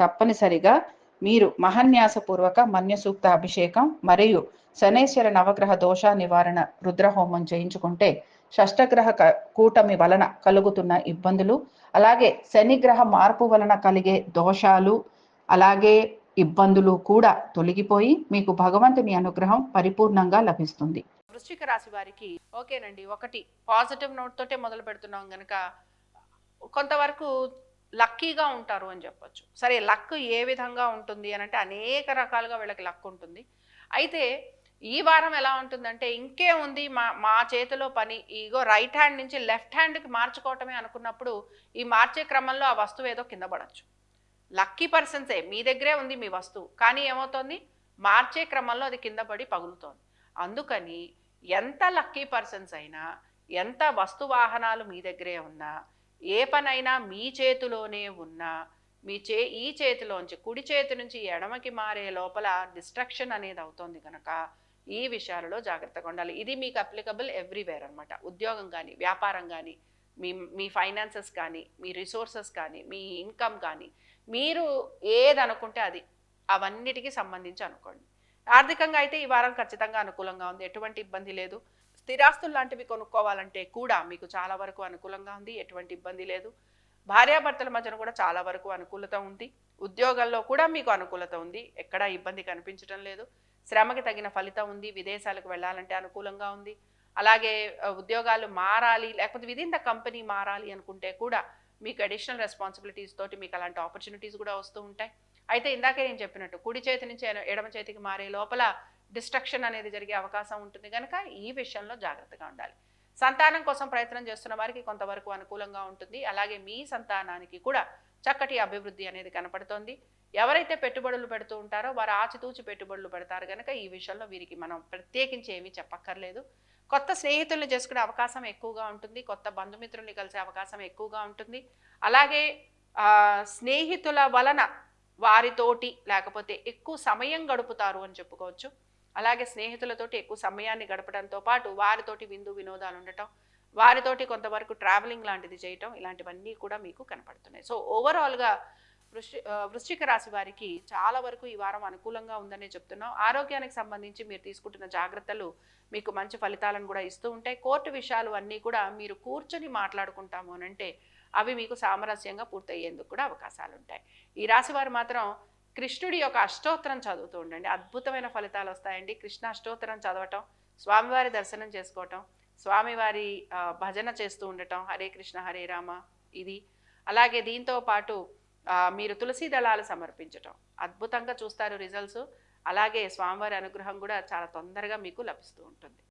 తప్పనిసరిగా మీరు మహన్యాసపూర్వక మన్యసూక్త అభిషేకం మరియు శనేశ్వర నవగ్రహ దోష నివారణ రుద్రహోమం చేయించుకుంటే షష్టగ్రహ క- కూటమి వలన కలుగుతున్న ఇబ్బందులు అలాగే శనిగ్రహ మార్పు వలన కలిగే దోషాలు అలాగే ఇబ్బందులు కూడా తొలగిపోయి మీకు భగవంతుని అనుగ్రహం పరిపూర్ణంగా లభిస్తుంది. వృశ్చిక రాశి వారికి ఓకేనండి. ఒకటి పాజిటివ్ నోట్ తోటే మొదలు పెడుతున్నాం కనుక కొంతవరకు లక్కీగా ఉంటారు అని చెప్పొచ్చు. సరే లక్ ఏ విధంగా ఉంటుంది అని అంటే అనేక రకాలుగా వీళ్ళకి లక్ ఉంటుంది. అయితే ఈ వారం ఎలా ఉంటుందంటే ఇంకే ఉంది మా మా చేతిలో పని. ఇగో రైట్ హ్యాండ్ నుంచి లెఫ్ట్ హ్యాండ్కి మార్చుకోవటమే అనుకున్నప్పుడు ఈ మార్చే క్రమంలో ఆ వస్తువు ఏదో కింద పడచ్చు. లక్కీ పర్సన్సే మీ దగ్గరే ఉంది మీ వస్తువు. కానీ ఏమవుతోంది? మార్చే క్రమంలో అది కింద పడి పగులుతోంది. అందుకని ఎంత లక్కీ పర్సన్స్ అయినా ఎంత వస్తు వాహనాలు మీ దగ్గరే ఉన్నా ఏ పనైనా మీ చేతిలోనే ఉన్నా మీ చే ఈ చేతిలోంచి కుడి చేతి నుంచి ఎడమకి మారే లోపల డిస్ట్రక్షన్ అనేది అవుతుంది కనుక ఈ విషయాలలో జాగ్రత్తగా ఉండాలి. ఇది మీకు అప్లికబుల్ ఎవ్రీవేర్ అనమాట ఉద్యోగం కానీ వ్యాపారం కానీ మీ మీ ఫైనాన్సెస్ కానీ మీ రిసోర్సెస్ కానీ మీ ఇన్కమ్ కానీ మీరు ఏది అనుకుంటే అది అవన్నిటికీ సంబంధించి అనుకోండి. ఆర్థికంగా అయితే ఈ వారం ఖచ్చితంగా అనుకూలంగా ఉంది. ఎటువంటి ఇబ్బంది లేదు. స్థిరాస్తులు లాంటివి కొనుక్కోవాలంటే కూడా మీకు చాలా వరకు అనుకూలంగా ఉంది ఎటువంటి ఇబ్బంది లేదు. భార్యాభర్తల మధ్యన కూడా చాలా వరకు అనుకూలత ఉంది. ఉద్యోగాల్లో కూడా మీకు అనుకూలత ఉంది. ఎక్కడా ఇబ్బంది కనిపించడం లేదు. శ్రమకి తగిన ఫలితం ఉంది. విదేశాలకు వెళ్ళాలంటే అనుకూలంగా ఉంది. అలాగే ఉద్యోగాలు మారాలి లేకపోతే విదిన్ ద కంపెనీ మారాలి అనుకుంటే కూడా మీకు అడిషనల్ రెస్పాన్సిబిలిటీస్ తోటి మీకు అలాంటి ఆపర్చునిటీస్ కూడా వస్తూ ఉంటాయి. అయితే ఇందాకే నేను చెప్పినట్టు కుడి చేతి నుంచి ఎడమ చేతికి మారే లోపల డిస్ట్రక్షన్ అనేది జరిగే అవకాశం ఉంటుంది. కనుక ఈ విషయంలో జాగ్రత్తగా ఉండాలి. సంతానం కోసం ప్రయత్నం చేస్తున్న వారికి కొంతవరకు అనుకూలంగా ఉంటుంది. అలాగే మీ సంతానానికి కూడా చక్కటి అభివృద్ధి అనేది కనపడుతోంది. ఎవరైతే పెట్టుబడులు పెడుతూ ఉంటారో వారు ఆచితూచి పెట్టుబడులు పెడతారు. కనుక ఈ విషయంలో వీరికి మనం ప్రత్యేకించి ఏమీ చెప్పక్కర్లేదు. కొత్త స్నేహితుల్ని చేసుకునే అవకాశం ఎక్కువగా ఉంటుంది. కొత్త బంధుమిత్రుల్ని కలిసే అవకాశం ఎక్కువగా ఉంటుంది. అలాగే స్నేహితుల వలన వారితోటి లేకపోతే ఎక్కువ సమయం గడుపుతారు అని చెప్పుకోవచ్చు. అలాగే స్నేహితులతోటి ఎక్కువ సమయాన్ని గడపడంతో పాటు వారితోటి విందు వినోదాలు ఉండటం వారితోటి కొంతవరకు ట్రావెలింగ్ లాంటిది చేయటం ఇలాంటివన్నీ కూడా మీకు కనపడుతున్నాయి. సో ఓవరాల్గా వృశ్చి వృశ్చిక రాశి వారికి చాలా వరకు ఈ వారం అనుకూలంగా ఉందనే చెప్తున్నాం. ఆరోగ్యానికి సంబంధించి మీరు తీసుకుంటున్న జాగ్రత్తలు మీకు మంచి ఫలితాలను కూడా ఇస్తూ ఉంటాయి. కోర్టు విషయాలు అన్నీ కూడా మీరు కూర్చొని మాట్లాడుకుంటాము అని అంటే అవి మీకు సామరస్యంగా పూర్తయ్యేందుకు కూడా అవకాశాలు ఉంటాయి. ఈ రాశి వారు మాత్రం కృష్ణుడి యొక్క అష్టోత్తరం చదువుతూ ఉండండి. అద్భుతమైన ఫలితాలు వస్తాయండి. కృష్ణ అష్టోత్తరం చదవటం స్వామివారి దర్శనం చేసుకోవటం స్వామివారి భజన చేస్తూ ఉండటం హరే కృష్ణ హరే రామ ఇది. అలాగే దీంతో పాటు మీరు తులసి దళాలు సమర్పించటం. అద్భుతంగా చూస్తారు రిజల్ట్స్. అలాగే స్వామివారి అనుగ్రహం కూడా చాలా తొందరగా మీకు లభిస్తూ ఉంటుంది.